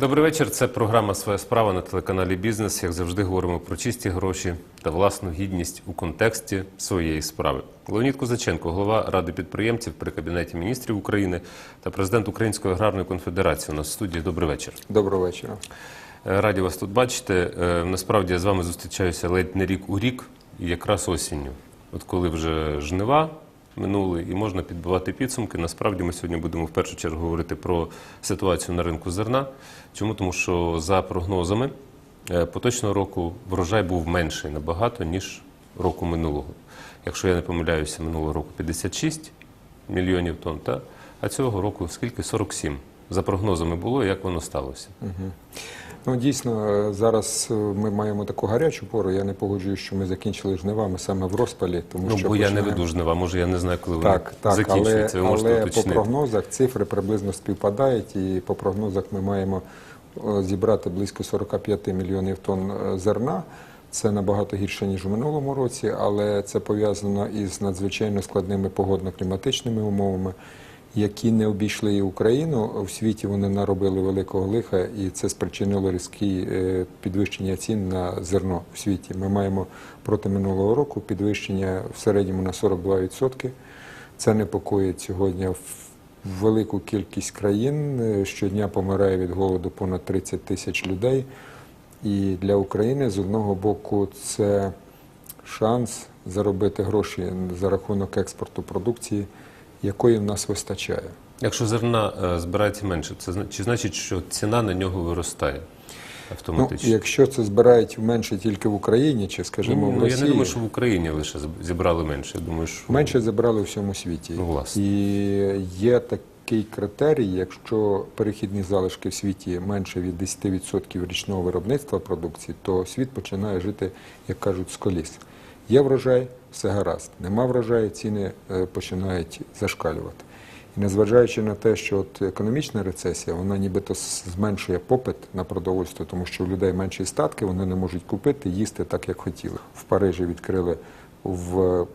Добрий вечір. Це програма Своя справа на телеканалі Бізнес. Як завжди, говоримо про чисті гроші та власну гідність у контексті своєї справи. Леонід Козаченко, голова ради підприємців при кабінеті міністрів України та президент Української аграрної конфедерації. У нас в студії. Добрий вечір. Доброго вечора. Е, Раді вас тут бачити. Е, Насправді я з вами зустрічаюся ледь не рік у рік, і якраз осінню. От коли вже жнива минули і можна підбивати підсумки. Насправді ми сьогодні будемо в першу чергу говорити про ситуацію на ринку зерна. Чому? Тому що за прогнозами е, поточного року врожай був менший набагато, ніж року минулого. Якщо я не помиляюся, минулого року 56 мільйонів тонн, та? а цього року скільки? 47. За прогнозами було, як воно сталося. Ну дійсно, е, зараз е, ми маємо таку гарячу пору. Я не погоджуюсь, що ми закінчили жнивами саме в розпалі, тому Ну, що бо я не веду жнива, може я не знаю, коли вони Так, так, але, закінчуються. Ви але по прогнозах цифри приблизно співпадають, і по прогнозах ми маємо е, зібрати близько 45 мільйонів тонн зерна. Це набагато гірше ніж у минулому році, але це пов'язано із надзвичайно складними погодно-кліматичними умовами, які не обійшли Україну. У світі вони наробили великого лиха, і це спричинило різкі е, підвищення цін на зерно в світі. Ми маємо проти минулого року підвищення в середньому на 42%. Це непокоїть сьогодні велику кількість країн. Е, Щодня помирає від голоду понад 30 тисяч людей. І для України з одного боку це шанс заробити гроші за рахунок експорту продукції, якої в нас вистачає. Якщо зерна е, збирається менше, це чи значить, що ціна на нього виростає Ну, автоматично? якщо це збирають менше тільки в Україні, чи скажімо в ну, я не думаю, що в Україні лише зібрали менше. Я думаю, що менше забрали у всьому світі. Ну, власне. І є такий критерій, якщо перехідні залишки в світі менше від 10% річного виробництва продукції, то світ починає жити, як кажуть, з коліс. Є врожай, все гаразд. Нема врожаю, ціни е, починають зашкалювати. І незважаючи на те, що от економічна рецесія, вона нібито зменшує попит на продовольство, тому що у людей менші статки, вони не можуть купити, їсти так, як хотіли. В Парижі відкрили в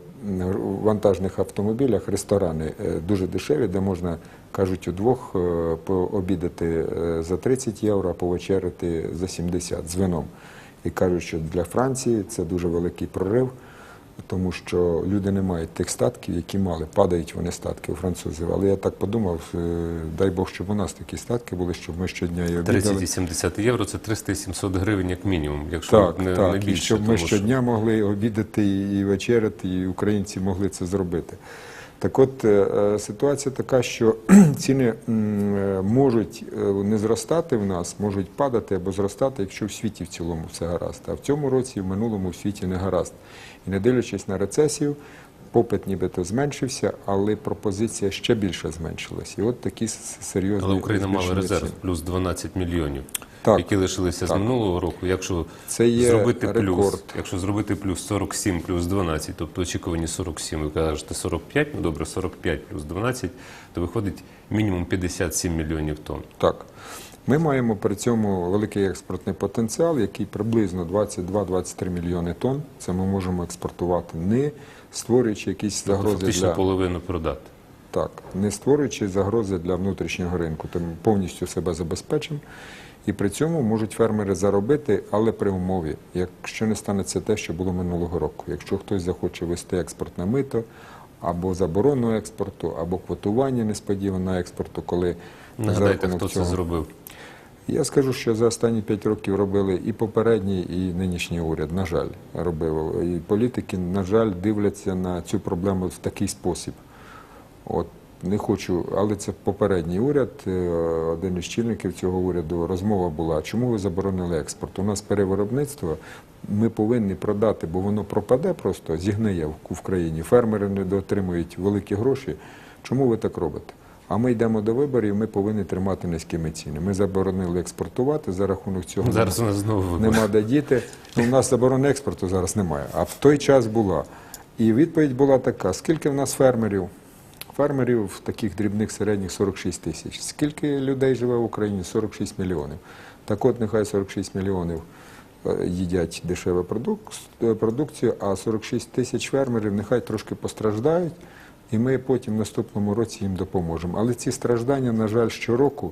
вантажних автомобілях ресторани е, дуже дешеві, де можна, кажуть, удвох е, пообідати за 30 євро, а повечеряти за 70 з вином. І кажуть, що для Франції це дуже великий прорив, тому що люди не мають тих статків, які мали. Падають вони статки у французів. Але я так подумав, е, дай Бог, щоб у нас такі статки були, щоб ми щодня і обідали. 30 і 70 євро це 300 і 700 гривень як мінімум, якщо Так, не, так, не і більше. щоб ми тому що- щодня могли обідати і і вечеряти, і українці могли це зробити. Так от е, е, ситуація така, що ціни можуть не зростати в нас, можуть падати або зростати, якщо в світі в цілому все гаразд. А в цьому році, в минулому в світі не гаразд. І не дивлячись на рецесію, попит нібито зменшився, але пропозиція ще більше зменшилась. І от такі серйозні Але Україна мала резерв плюс 12 мільйонів, Так, які лишилися з минулого року. Якщо Це є зробити плюс, якщо зробити плюс 47 плюс 12, тобто очікувані 47, ви кажете 45, ну добре, 45 плюс 12, то виходить мінімум 57 мільйонів тонн. Так. Ми маємо при цьому великий експортний потенціал, який приблизно 22-23 мільйони тонн. Це ми можемо експортувати, не створюючи якісь Тобто загрози фактично для половину продати. так, не створюючи загрози для внутрішнього ринку. Тому повністю себе забезпечимо. І при цьому можуть фермери заробити, але при умові, якщо не станеться те, що було минулого року. Якщо хтось захоче вести експорт на мито, або заборону експорту, або квотування несподівано експорту, коли Нагадайте, хто це зробив. Я скажу, що за останні п'ять років робили і попередній, і нинішній уряд, на жаль, робив. І політики, на жаль, дивляться на цю проблему в такий спосіб. От не хочу, але це попередній уряд, е, один із чільників цього уряду. Розмова була, чому ви заборонили експорт? У нас перевиробництво, ми повинні продати, бо воно пропаде просто, зігниє в, країні. Фермери не дотримують великі гроші. Чому ви так робите? А ми йдемо до виборів, ми повинні тримати низькими ціни. Ми заборонили експортувати за рахунок цього. Зараз у нас знову. Нема де діти. Ну, у нас заборони експорту зараз немає. А в той час була. І відповідь була така: скільки в нас фермерів? Фермерів таких дрібних середніх 46 тисяч. Скільки людей живе в Україні? 46 мільйонів. Так от, нехай 46 мільйонів е, їдять дешеву е, продукцію, а 46 тисяч фермерів нехай трошки постраждають, і ми потім в наступному році їм допоможемо. Але ці страждання, на жаль, щороку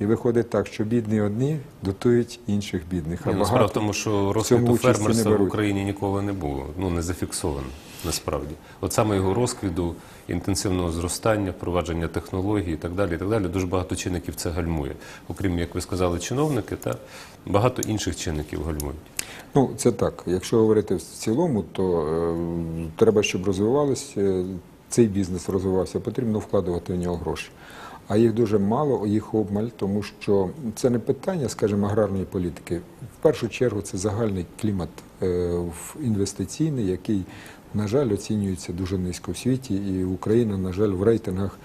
І виходить так, що бідні одні дотують інших бідних. А Ні, ну, в тому, що розквіту фермерства в. Україні ніколи не було. Ну не зафіксовано насправді. От саме його розквіту, інтенсивного зростання, впровадження технологій і так далі. І так далі. Дуже багато чинників це гальмує. Окрім, як ви сказали, чиновники, та багато інших чинників гальмують. Ну, це так. Якщо говорити в цілому, то е, треба, щоб розвивалося, е, цей бізнес розвивався, потрібно вкладувати в нього гроші. А їх дуже мало, їх обмаль, тому що це не питання, скажімо, аграрної політики. В першу чергу це загальний клімат е, інвестиційний, який, на жаль, оцінюється дуже низько в світі, і Україна, на жаль, в рейтингах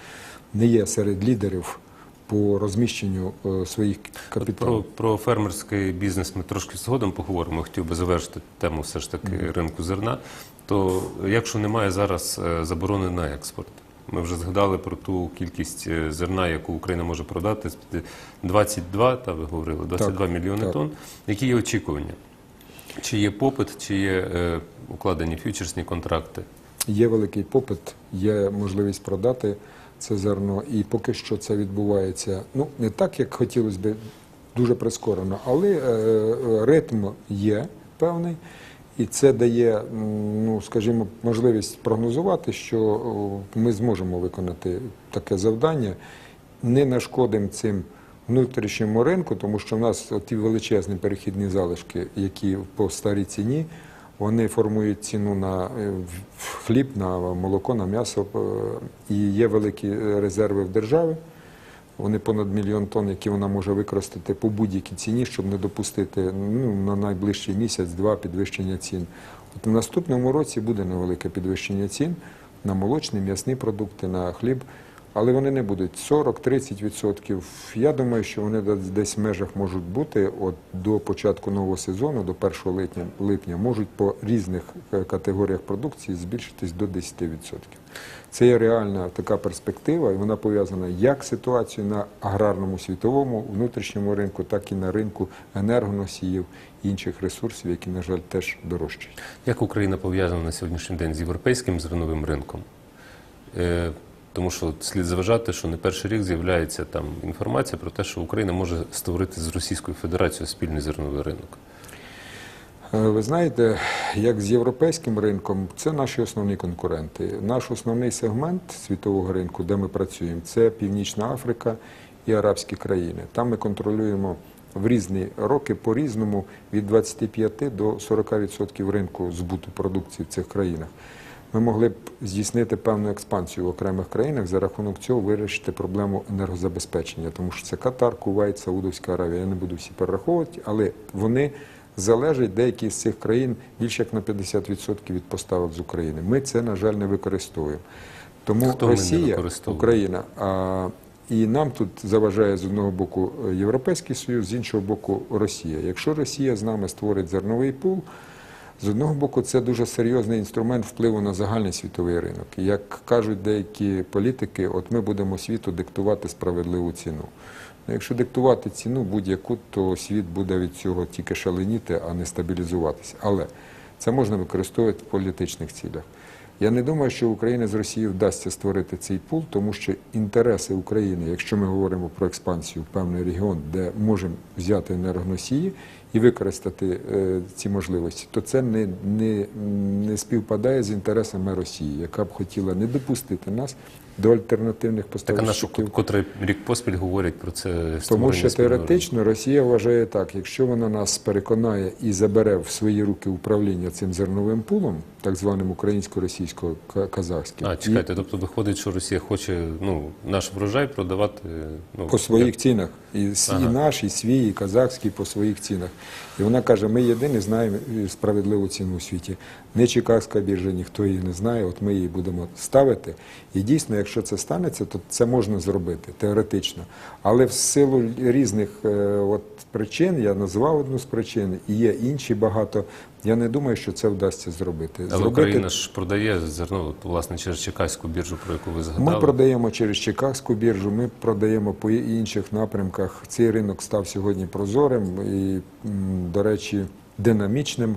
не є серед лідерів по розміщенню е, своїх капіталів. про, про фермерський бізнес ми трошки згодом поговоримо. Хотів би завершити тему все ж таки ринку зерна. То якщо немає зараз е, заборони на експорт, ми вже згадали про ту кількість е, зерна, яку Україна може продати. 22, та ви говорили, 22 мільйони так. тонн. Які є очікування? Чи є попит, чи є е, укладені фьючерсні контракти? Є великий попит, є можливість продати це зерно, і поки що це відбувається ну не так, як хотілося б, дуже прискорено, але е, е, ритм є певний, і це дає, ну скажімо, можливість прогнозувати, що ми зможемо виконати таке завдання, не нашкодимо цим. Внутрішньому ринку, тому що в нас ті величезні перехідні залишки, які по старій ціні, вони формують ціну на е, хліб, на молоко, на м'ясо. е, І є великі е, резерви в державі. Вони понад мільйон тонн, які вона може використати по будь-якій ціні, щоб не допустити ну, на найближчий місяць-два підвищення цін. От в наступному році буде невелике підвищення цін на молочні, м'ясні продукти, на хліб. Але вони не будуть 40-30%. Я думаю, що вони десь- в межах можуть бути от до початку нового сезону, до 1 липня, липня можуть по різних е, категоріях продукції збільшитись до 10%. Це є реальна така перспектива, і вона пов'язана як з ситуацією на аграрному світовому внутрішньому ринку, так і на ринку енергоносіїв і інших ресурсів, які, на жаль, теж дорожчають. Як Україна пов'язана на сьогоднішній день з європейським зерновим ринком? Е, тому що слід зважати, що не перший рік з'являється там інформація про те, що Україна може створити з Російською Федерацією спільний зерновий ринок. Е, Ви знаєте, як з європейським ринком, це наші основні конкуренти. Наш основний сегмент світового ринку, де ми працюємо, це Північна Африка і арабські країни. Там ми контролюємо в різні роки по-різному від 25 до 40% ринку збуту продукції в цих країнах. Ми могли б здійснити певну експансію в окремих країнах за рахунок цього вирішити проблему енергозабезпечення, тому що це Катар, Кувайт, Саудовська Аравія. Я не буду всі перераховувати, але вони залежать деякі з цих країн більше як на 50% від поставок з України. Ми це, на жаль, не використовуємо. Тому Хто Росія. Україна, а, і нам тут заважає з одного боку Європейський Союз, з іншого боку Росія. Якщо Росія з нами створить зерновий пул, з одного боку, це дуже серйозний інструмент впливу на загальний світовий ринок. Як кажуть деякі політики, от ми будемо світу диктувати справедливу ціну. Ну, якщо диктувати ціну будь-яку, то світ буде від цього тільки шаленіти, а не стабілізуватися. Але це можна використовувати в політичних цілях. Я не думаю, що Україні з Росією вдасться створити цей пул, тому що інтереси України, якщо ми говоримо про експансію в певний регіон, де можемо взяти енергоносії і використати е, ці можливості, то це не, співпадає з інтересами Росії, яка б хотіла не допустити нас до альтернативних Так а на котрий рік поспіль говорять про це Тому що теоретично Росія вважає так, якщо вона нас переконає і забере в свої руки управління цим зерновим пулом, так званим українсько-російсько-казахським, А, чекайте, тобто виходить, що Росія хоче ну, наш врожай продавати ну, по своїх як- цінах, і, с- і наш, і свій, і казахський по своїх цінах. І вона каже: ми єдині знаємо е, справедливу ціну у світі. Не Чикагська біржа, ніхто її не знає. От ми її будемо ставити. І дійсно, якщо це станеться, то це можна зробити теоретично. Але в силу різних е, от причин, я назвав одну з причин, і є інші багато. Я не думаю, що це вдасться зробити. Але зробити Україна ж продає зерно, власне, через Чекаську біржу, про яку ви згадали. Ми продаємо через Чикагську біржу, ми продаємо по інших напрямках. Цей ринок став сьогодні прозорим і, до речі, динамічним.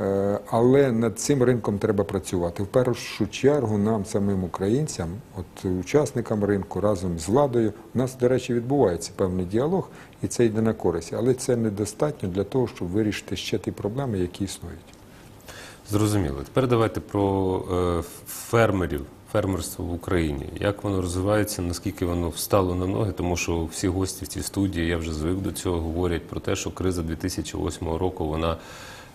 Е, Але над цим ринком треба працювати. В першу чергу нам, самим українцям, от учасникам ринку, разом з владою, у нас, до речі, відбувається певний діалог, і це йде на користь. Але це недостатньо для того, щоб вирішити ще ті проблеми, які існують. Зрозуміло. Тепер давайте про е, фермерів, фермерство в Україні. Як воно розвивається, наскільки воно встало на ноги, тому що всі гості в цій студії, я вже звик до цього, говорять про те, що криза 2008 року, вона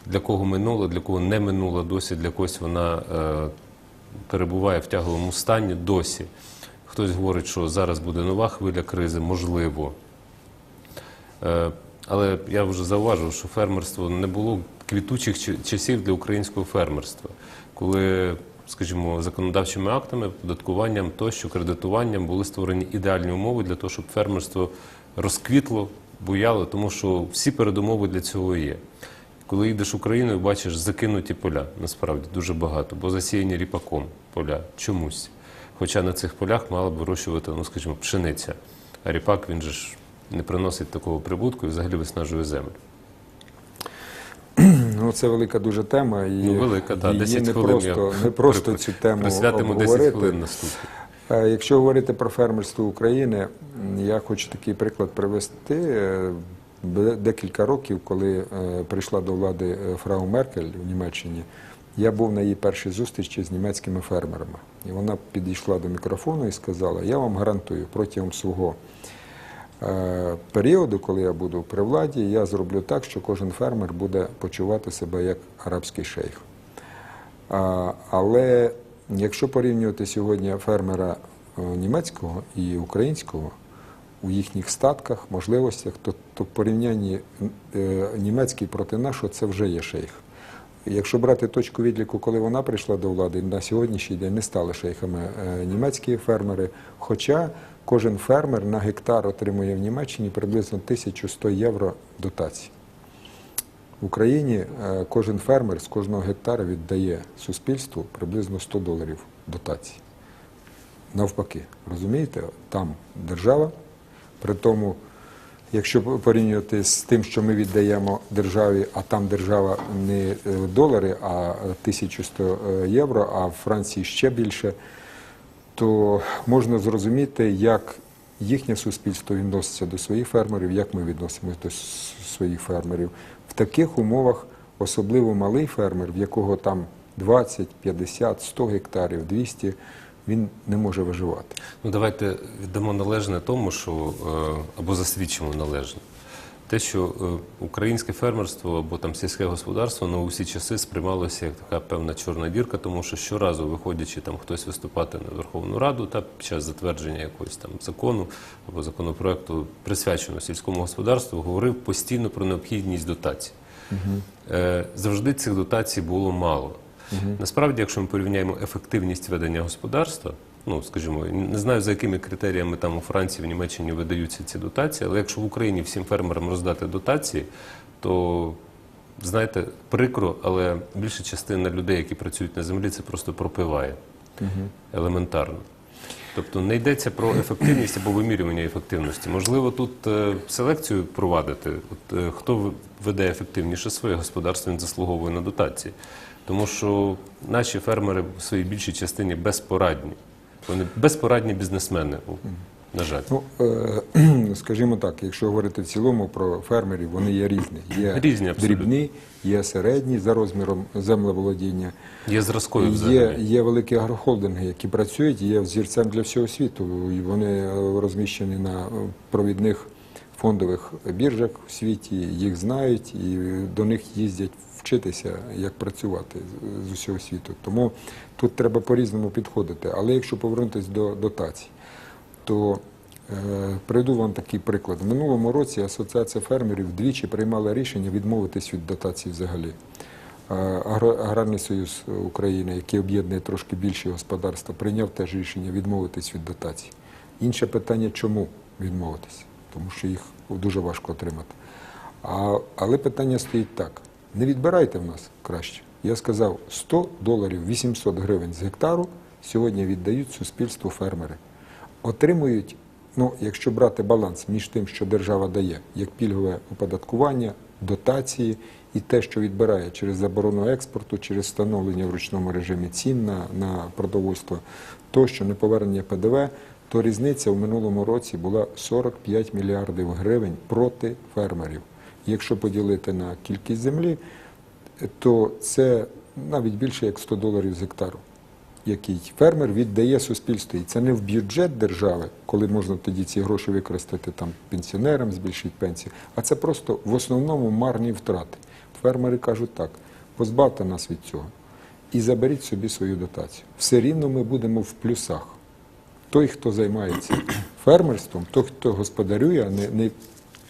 для кого минула, для кого не минула досі, для когось вона е, перебуває в тяговому стані досі. Хтось говорить, що зараз буде нова хвиля кризи, можливо. Е, Але я вже зауважив, що фермерство не було квітучих часів для українського фермерства, коли, скажімо, законодавчими актами, податкуванням тощо, кредитуванням були створені ідеальні умови для того, щоб фермерство розквітло, буяло, тому що всі передумови для цього є. Коли їдеш Україною, бачиш закинуті поля, насправді дуже багато, бо засіяні ріпаком поля чомусь. Хоча на цих полях мала б вирощувати, ну скажімо, пшениця. А ріпак він же ж не приносить такого прибутку і взагалі виснажує землю. Ну, це велика дуже тема, і Ну, велика, так, її 10 не хвилин. просто, не просто цю тему Присвятимо 10 хвилин наступні. Е, Якщо говорити про фермерство України, я хочу такий приклад привести. Декілька років, коли е, прийшла до влади е, фрау Меркель в Німеччині, я був на її першій зустрічі з німецькими фермерами. І вона підійшла до мікрофону і сказала: Я вам гарантую протягом свого е, періоду, коли я буду при владі, я зроблю так, що кожен фермер буде почувати себе як арабський шейх. Але якщо порівнювати сьогодні фермера німецького і українського у їхніх статках, можливостях, то, то в порівнянні е, німецький проти нашого це вже є шейх. Якщо брати точку відліку, коли вона прийшла до влади, на сьогоднішній день не стали шейхами е, німецькі фермери. Хоча кожен фермер на гектар отримує в Німеччині приблизно 1100 євро дотації. В Україні е, кожен фермер з кожного гектара віддає суспільству приблизно 100 доларів дотації. Навпаки, розумієте, там держава, при тому, якщо порівнювати з тим, що ми віддаємо державі, а там держава не е, долари, а 1100 євро, а в Франції ще більше, то можна зрозуміти, як їхнє суспільство відноситься до своїх фермерів, як ми відносимося до своїх фермерів. В таких умовах особливо малий фермер, в якого там 20, 50, 100 гектарів, 200, він не може виживати. Ну, давайте віддамо належне тому, що е, або засвідчимо належне. Те, що е, українське фермерство або там сільське господарство на усі часи сприймалося як така певна чорна дірка, тому що щоразу, виходячи там хтось виступати на Верховну Раду та під час затвердження якогось там закону або законопроекту, присвяченого сільському господарству, говорив постійно про необхідність дотацій. Е, Завжди цих дотацій було мало. Насправді, якщо ми порівняємо ефективність ведення господарства, ну скажімо, не знаю за якими критеріями там у Франції, в Німеччині видаються ці дотації, але якщо в Україні всім фермерам роздати дотації, то знаєте, прикро, але більша частина людей, які працюють на землі, це просто пропиває елементарно. Тобто не йдеться про ефективність або вимірювання ефективності. Можливо, тут е, селекцію провадити. От, е, хто веде ефективніше своє господарство, він заслуговує на дотації. Тому що наші фермери в своїй більшій частині безпорадні. Вони безпорадні бізнесмени, на жаль. Ну, е, скажімо так, якщо говорити в цілому про фермерів, вони є різні. Є Різні, абсолютно. дрібні, є середні за розміром землеволодіння. Є зразкові Є, взагалі. є великі агрохолдинги, які працюють, є взірцем для всього світу. І вони розміщені на провідних фондових біржах в світі, їх знають і до них їздять вчитися, як працювати з- усього світу. Тому тут треба по-різному підходити. Але якщо повернутися до дотацій, то е, приведу вам такий приклад. В минулому році Асоціація фермерів двічі приймала рішення відмовитись від дотацій взагалі. Е, Аграрний союз України, який об'єднує трошки більші господарства, прийняв теж рішення відмовитись від дотацій. Інше питання, чому відмовитись? Тому що їх дуже важко отримати. А, але питання стоїть так: не відбирайте в нас краще. Я сказав, 100 доларів 800 гривень з гектару сьогодні віддають суспільству фермери. Отримують, ну, якщо брати баланс між тим, що держава дає, як пільгове оподаткування, дотації і те, що відбирає через заборону експорту, через встановлення в ручному режимі цін на, на продовольство, тощо неповернення ПДВ, то різниця в минулому році була 45 мільярдів гривень проти фермерів. Якщо поділити на кількість землі, то це навіть більше як 100 доларів з гектару, який фермер віддає суспільству. І це не в бюджет держави, коли можна тоді ці гроші використати там пенсіонерам, збільшити пенсію, а це просто в основному марні втрати. Фермери кажуть так: позбавте нас від цього і заберіть собі свою дотацію. Все рівно ми будемо в плюсах. Той, хто займається фермерством, той, хто господарює, а не, не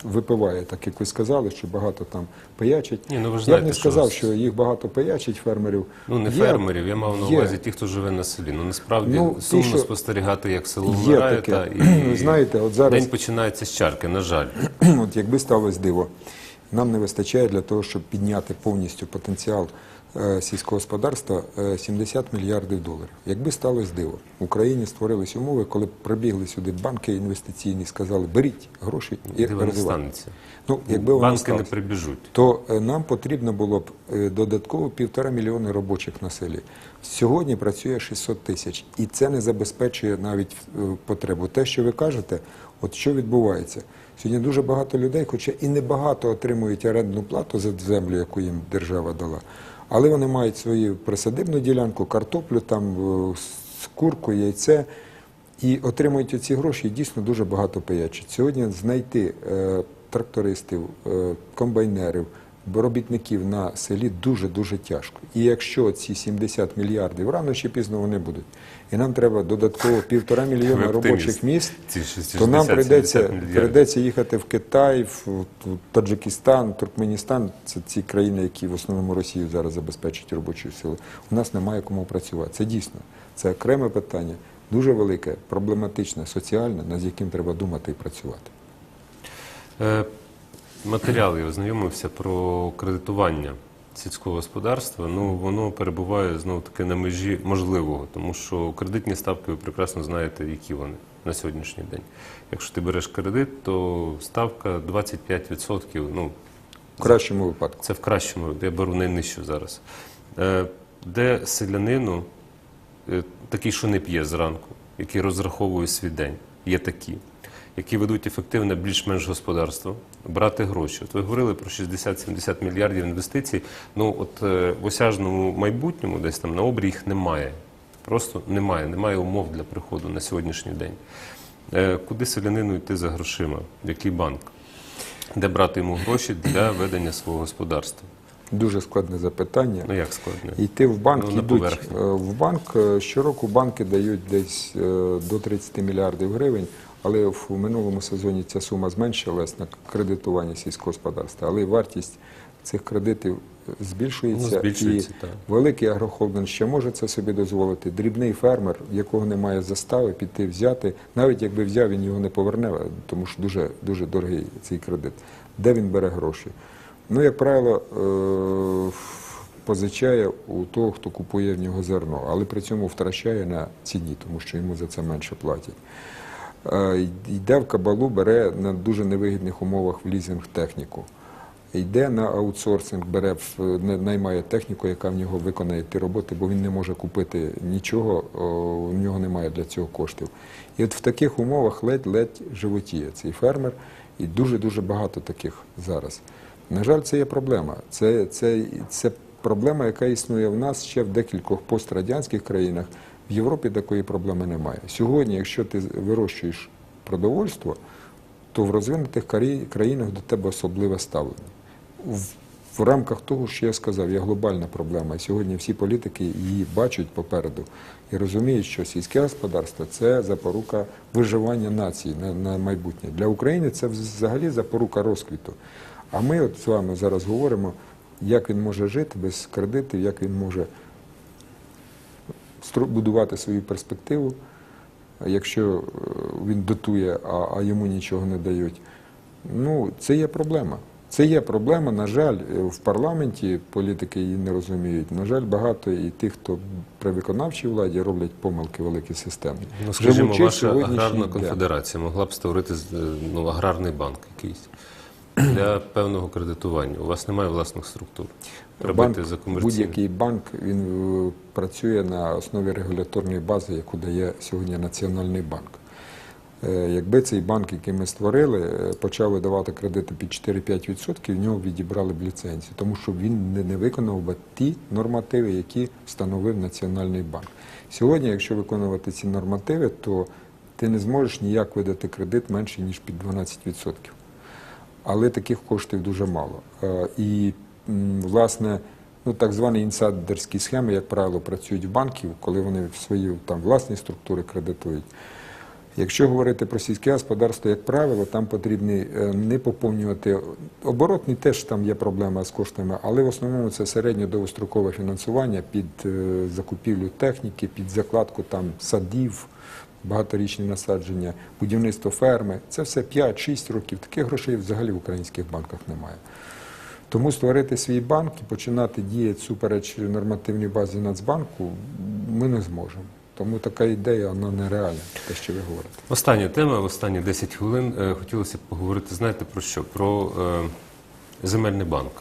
випиває, так як ви сказали, що багато там пиячить. Ні, ну ви ж я б не сказав, с- що їх багато пиячить фермерів. Ну, не Є- фермерів, я мав на увазі ті, хто живе на селі. Ну насправді Ну, сумно що- спостерігати, як село вмирає, та, і знаєте, от зараз- день починається з чарки, на жаль. От якби сталося диво, нам не вистачає для того, щоб підняти повністю потенціал сільського господарства е, 70 мільярдів доларів. Якби сталося диво, в Україні створились умови, коли б прибігли сюди банки інвестиційні, сказали, беріть гроші і Диво розвивайте. Ну, якби Банки не прибіжуть. то е, нам потрібно було б е, додатково півтора мільйони робочих на селі. Сьогодні працює 600 тисяч, і це не забезпечує навіть е, потребу. Те, що ви кажете, от що відбувається? Сьогодні дуже багато людей, хоча і небагато отримують орендну плату за землю, яку їм держава дала, але вони мають свою присадибну ділянку, картоплю, там е, курку, яйце. І отримують ці гроші і дійсно дуже багато пиячить. Сьогодні знайти е, трактористів, е, комбайнерів, робітників на селі дуже-дуже тяжко. І якщо ці 70 мільярдів рано чи пізно вони будуть, і нам треба додатково півтора мільйона робочих місць, то нам прийдеться, прийдеться їхати в Китай, в в Таджикистан, Туркменістан. Це ці країни, які в основному Росію зараз забезпечують робочою силою. У нас немає кому працювати. Це дійсно це окреме питання, дуже велике, проблематичне, соціальне, над яким треба думати і працювати. Матеріал я ознайомився про кредитування сільського господарства. Ну воно перебуває знову таки на межі можливого, тому що кредитні ставки ви прекрасно знаєте, які вони на сьогоднішній день. Якщо ти береш кредит, то ставка 25%, ну В кращому випадку. це в кращому, я беру найнижчу зараз. Е, Де селянину, е, такий, що не п'є зранку, який розраховує свій день, є такі, які ведуть ефективне більш-менш господарство, брати гроші. От ви говорили про 60-70 мільярдів інвестицій. Ну от е, в осяжному майбутньому, десь там на обрій їх немає. Просто немає, немає умов для приходу на сьогоднішній день. Е, Куди селянину йти за грошима? В який банк? Де брати йому гроші для ведення свого господарства? Дуже складне запитання. Ну як складно? Йти в банк Ну, йдуть. Е, В банк щороку банки дають десь до 30 мільярдів гривень, але в минулому сезоні ця сума зменшилась на кредитування сільського господарства, але вартість цих кредитів збільшується, Ну, збільшується, і так. великий агрохолдинг ще може це собі дозволити. Дрібний фермер, якого немає застави, піти взяти, навіть якби взяв, він його не поверне, тому що дуже, дуже дорогий цей кредит. Де він бере гроші? Ну, як правило, е, позичає у того, хто купує в нього зерно, але при цьому втрачає на ціні, тому що йому за це менше платять. Е, Йде в кабалу, бере на дуже невигідних умовах в лізинг техніку. Йде на аутсорсинг, бере наймає техніку, яка в нього виконає ті роботи, бо він не може купити нічого, в нього немає для цього коштів. І от в таких умовах ледь-ледь животіє цей фермер, і дуже-дуже багато таких зараз. На жаль, це є проблема. Це, це, це проблема, яка існує в нас ще в декількох пострадянських країнах. В Європі такої проблеми немає. Сьогодні, якщо ти вирощуєш продовольство, то в розвинутих країнах до тебе особливе ставлення. В, рамках того, що я сказав, є глобальна проблема. Сьогодні всі політики її бачать попереду і розуміють, що сільське господарство це запорука виживання нації на, на майбутнє. Для України це взагалі запорука розквіту. А ми от з вами зараз говоримо, як він може жити без кредитів, як він може будувати свою перспективу, якщо е, він дотує, а, а йому нічого не дають. Ну, це є проблема. Це є проблема. На жаль, е, в парламенті політики її не розуміють. На жаль, багато і тих, хто при виконавчій владі роблять помилки великі системні. Ну, скажімо, ваша аграрна конфедерація могла б створити е, ну, аграрний банк якийсь. для певного кредитування. У вас немає власних структур. Банк, за будь-який банк він е, працює на основі регуляторної бази, яку дає сьогодні Національний банк. Е, Якби цей банк, який ми створили, е, почав видавати кредити під 4-5%, в нього відібрали б ліцензію, тому що він не, виконав би ті нормативи, які встановив Національний банк. Сьогодні, якщо виконувати ці нормативи, то ти не зможеш ніяк видати кредит менше, ніж під 12%. Але таких коштів дуже мало. І, власне, ну, так звані інсайдерські схеми, як правило, працюють в банків, коли вони в свої там, власні структури кредитують. Якщо говорити про сільське господарство, як правило, там потрібно е, не поповнювати оборотний, теж там є проблема з коштами, але в основному це середньо довгострокове фінансування під е, закупівлю техніки, під закладку там садів, багаторічні насадження, будівництво ферми. Це все 5-6 років. Таких грошей взагалі в українських банках немає. Тому створити свій банк і починати діяти супереч нормативній базі Нацбанку ми не зможемо. Тому така ідея вона нереальна, те, що ви говорите. Остання тема, в останні 10 хвилин е, хотілося б поговорити, знаєте, про що? Про е, земельний банк.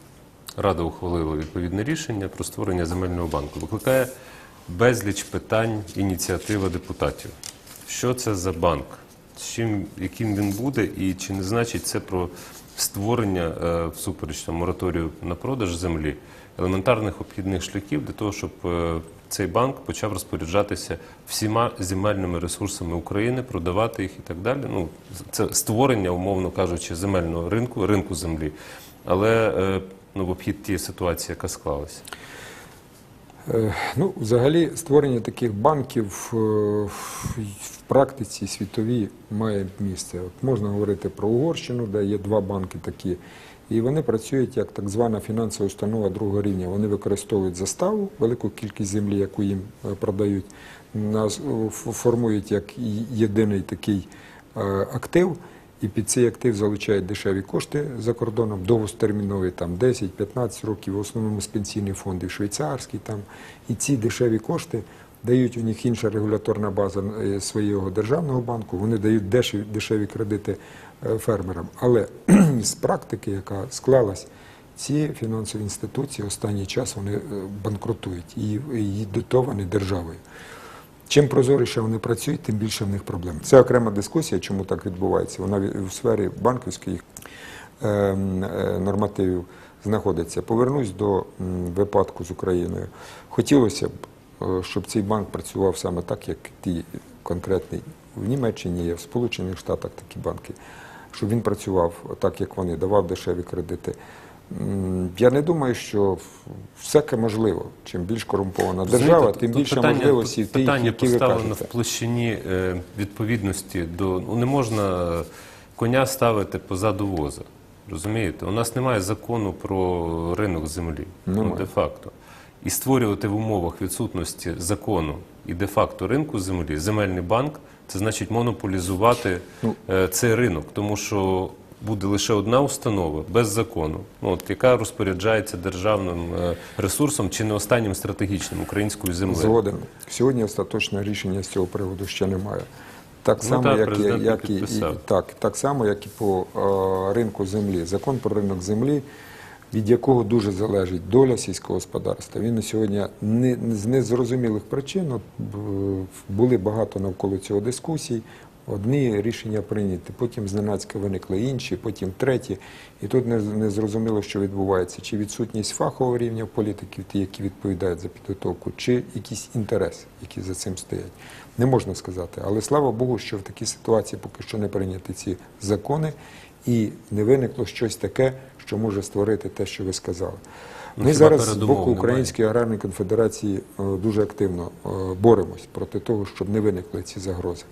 Рада ухвалила відповідне рішення про створення земельного банку. Викликає безліч питань ініціатива депутатів. Що це за банк? З чим, яким він буде, і чи не значить це про створення е, всупереч мораторію на продаж землі елементарних обхідних шляхів для того, щоб е, цей банк почав розпоряджатися всіма земельними ресурсами України, продавати їх і так далі. Ну, це створення, умовно кажучи, земельного ринку, ринку землі, але е, ну, в обхід тієї ситуації, яка склалася. Ну, взагалі, створення таких банків практиці світовій має місце. От можна говорити про Угорщину, де є два банки такі, і вони працюють як так звана фінансова установа другого рівня. Вони використовують заставу, велику кількість землі, яку їм е, продають, формують як єдиний такий е, актив. І під цей актив залучають дешеві кошти за кордоном, довготермінові там 10-15 років, в основному з пенсійних фондів швейцарський там. І ці дешеві кошти дають у них інша регуляторна база е, свого державного банку, вони дають дешеві, дешеві кредити е, фермерам. Але з практики, яка склалась, ці фінансові інституції останній час вони е, банкрутують і, і дотовані державою. Чим прозоріше вони працюють, тим більше в них проблем. Це окрема дискусія, чому так відбувається. Вона в- сфері банківських ем, нормативів знаходиться. Повернусь до випадку з Україною. Хотілося б, щоб цей банк працював саме так, як ті конкретний в Німеччині є, в Сполучених Штатах такі банки, щоб він працював так, як вони, давав дешеві кредити. Я не думаю, що всяке можливо. Чим більш корумпована держава, тим більше питання- можливостей тих, Питання які ви поставлено в площині е, відповідності до ну не можна коня ставити позаду воза. Розумієте, у нас немає закону про ринок землі, ну, Немає. де-факто. І створювати в умовах відсутності закону і де-факто ринку землі земельний банк це значить монополізувати Ну. е, цей ринок, тому що буде лише одна установа без закону, ну, от, яка розпоряджається державним е, ресурсом чи не останнім стратегічним українською землею. Згоден. Сьогодні остаточного рішення з цього приводу ще немає. Так Ну само, так, як, і, і, так, так само, як і по е, ринку землі. Закон про ринок землі, від якого дуже залежить доля сільського господарства. Він сьогодні не, з незрозумілих причин були багато навколо цього дискусій. Одні рішення прийняті, потім зненацька виникли інші, потім треті. І тут не, зрозуміло, що відбувається. Чи відсутність фахового рівня політиків, ті, які відповідають за підготовку, чи якісь інтереси, які за цим стоять. Не можна сказати. Але слава Богу, що в такій ситуації поки що не прийняті ці закони і не виникло щось таке, що може створити те, що ви сказали. Ну, Ми зараз з боку? Української аграрної конфедерації е, дуже активно е, боремось проти того, щоб не виникли ці загрози.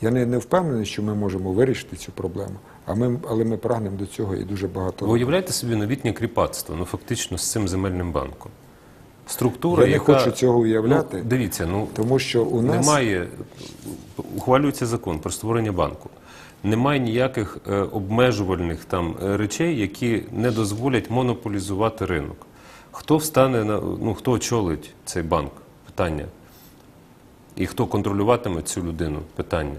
Я не, не впевнений, що ми можемо вирішити цю проблему, а ми, але ми прагнемо до цього і дуже багато. Ви уявляєте собі новітнє кріпацтво, ну фактично з цим земельним банком. Структура, Я не яка... хочу цього уявляти, Ну, дивіться, ну тому що у нас немає, ухвалюється закон про створення банку. Немає ніяких е, обмежувальних там е, речей, які не дозволять монополізувати ринок. Хто встане на ну хто очолить цей банк? Питання. І хто контролюватиме цю людину? Питання.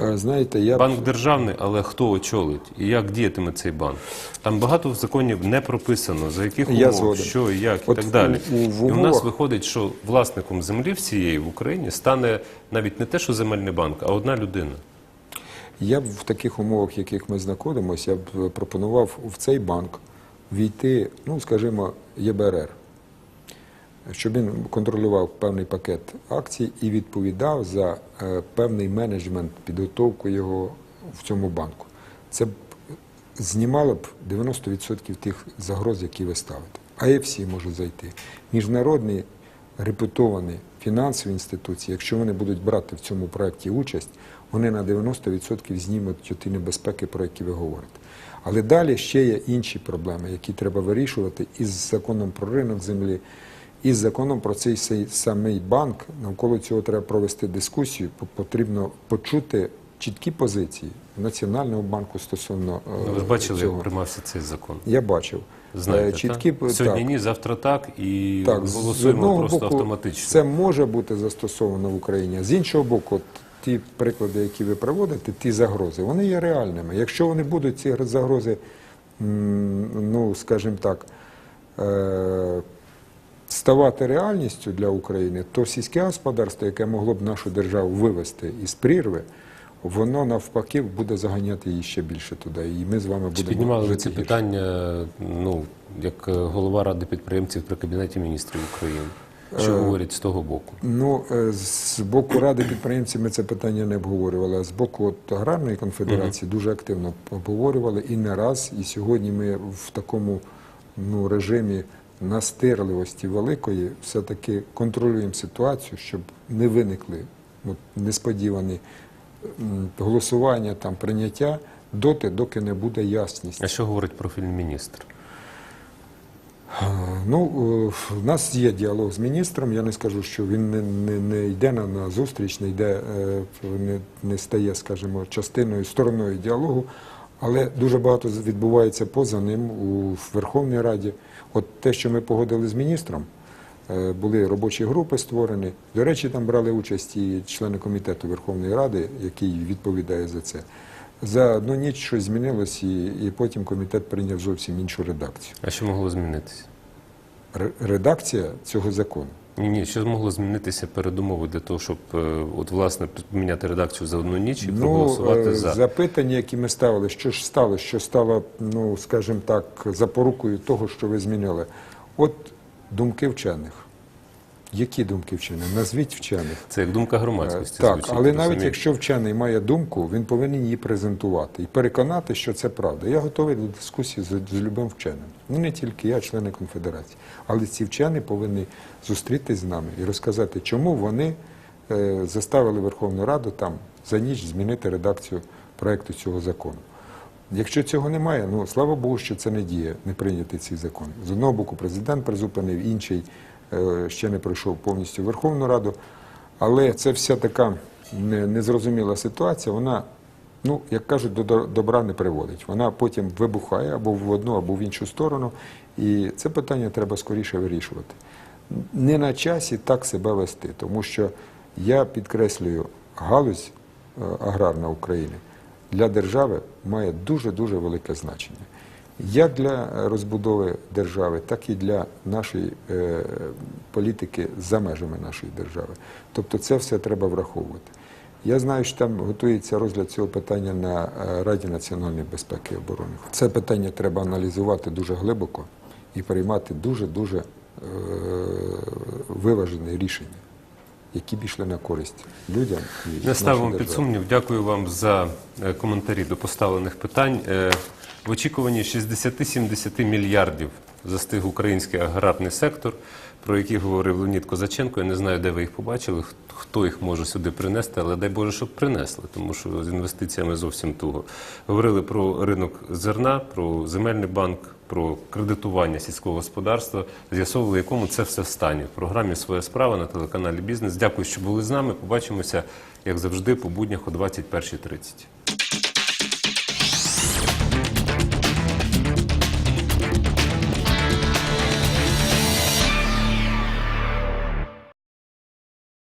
Е, Знаєте, я Банк державний, але хто очолить і як діятиме цей банк? Там багато в законі не прописано, за яких Я умов, згоден. що і як, От і так далі. у- у- в І в нас виходить, що власником землі всієї в Україні стане навіть не те, що земельний банк, а одна людина. Я б в таких умовах, в яких ми знаходимося, я б пропонував в цей банк війти, ну скажімо, ЄБРР, щоб він контролював певний пакет акцій і відповідав за е, певний менеджмент, підготовку його в цьому банку. Це б знімало б 90% тих загроз, які ви ставите. А і всі можуть зайти. Міжнародні репутовані фінансові інституції, якщо вони будуть брати в цьому проєкті участь, вони на 90% знімуть ті небезпеки, про які ви говорите. Але далі ще є інші проблеми, які треба вирішувати із законом про ринок землі, і з законом про цей самий банк. Навколо цього треба провести дискусію. Потрібно почути чіткі позиції Національного банку стосовно е, Ну, Ви ж бачили, цього. як приймався цей закон. Я бачив. Знаєте, Е, чіткі так? Сьогодні так, ні, завтра так, і так, голосуємо просто боку, автоматично. це може бути застосовано в Україні. а З іншого боку, ті приклади, які ви приводите, ті загрози, вони є реальними. Якщо вони будуть ці загрози, ну скажімо так, е, ставати реальністю для України, то сільське господарство, яке могло б нашу державу вивести із прірви, воно навпаки буде заганяти її ще більше туди. І ми з вами Чи будемо піднімали ви ці питання, ну, як е, голова Ради підприємців при Кабінеті міністрів України? Що Е, говорять з того боку? Ну, е, з боку Ради підприємців ми це питання не обговорювали, а з боку от, Аграрної конфедерації дуже активно обговорювали і не раз. І сьогодні ми в такому ну, режимі настирливості великої все-таки контролюємо ситуацію, щоб не виникли несподівані голосування, там, прийняття доти, доки не буде ясність. А що говорить профільний міністр? Ну, в нас є діалог з міністром. Я не скажу, що він не, не, не йде на, на зустріч, не йде, е, не, не стає, скажімо, частиною, стороною діалогу, але дуже багато відбувається поза ним у Верховній Раді. От те, що ми погодили з міністром, е, були робочі групи створені. До речі, там брали участь і члени комітету Верховної Ради, який відповідає за це. За одну ніч щось змінилось, і, і потім комітет прийняв зовсім іншу редакцію. А що могло змінитися? Ре- редакція цього закону. Ні, ні, що могло змінитися передумови для того, щоб е, от власне поміняти редакцію за одну ніч і проголосувати е, за запитання, які ми ставили, що ж стало, що стало, ну скажімо так, запорукою того, що ви змінили. От думки вчених. Які думки вчених? Назвіть вчених. це як думка громадськості. Е, Так, звучить, але навіть якщо вчений має думку, він повинен її презентувати і переконати, що це правда. Я готовий до дискусії з, з любим вченим. Ну не тільки я, члени конфедерації, але ці вчені повинні зустрітись з нами і розказати, чому вони е, заставили Верховну Раду там за ніч змінити редакцію проекту цього закону. Якщо цього немає, ну слава Богу, що це не діє, не прийнятий цей закон. З одного боку, президент призупинив, інший ще не пройшов повністю Верховну Раду. Але це вся така незрозуміла ситуація, вона, ну, як кажуть, до до- добра не приводить. Вона потім вибухає або в одну, або в іншу сторону. І це питання треба скоріше вирішувати. Не на часі так себе вести, тому що я підкреслюю, галузь е, аграрна України для держави має дуже-дуже велике значення. Як для розбудови держави, так і для нашої е, політики за межами нашої держави. Тобто це все треба враховувати. Я знаю, що там готується розгляд цього питання на е, Раді національної безпеки і оборони. Це питання треба аналізувати дуже глибоко і приймати дуже-дуже е, виважені рішення, які б йшли на користь людям. І Не ставимо під сумнів. Дякую вам за е, коментарі до поставлених питань. Е, В очікуванні 60-70 мільярдів застиг український аграрний сектор, про який говорив Леонід Козаченко. Я не знаю, де ви їх побачили, хто їх може сюди принести, але дай Боже, щоб принесли, тому що з інвестиціями зовсім туго. Говорили про ринок зерна, про земельний банк, про кредитування сільського господарства, з'ясовували, якому це все в стані. В програмі Своя справа на телеканалі Бізнес. Дякую, що були з нами. Побачимося, як завжди, по буднях о 21.30.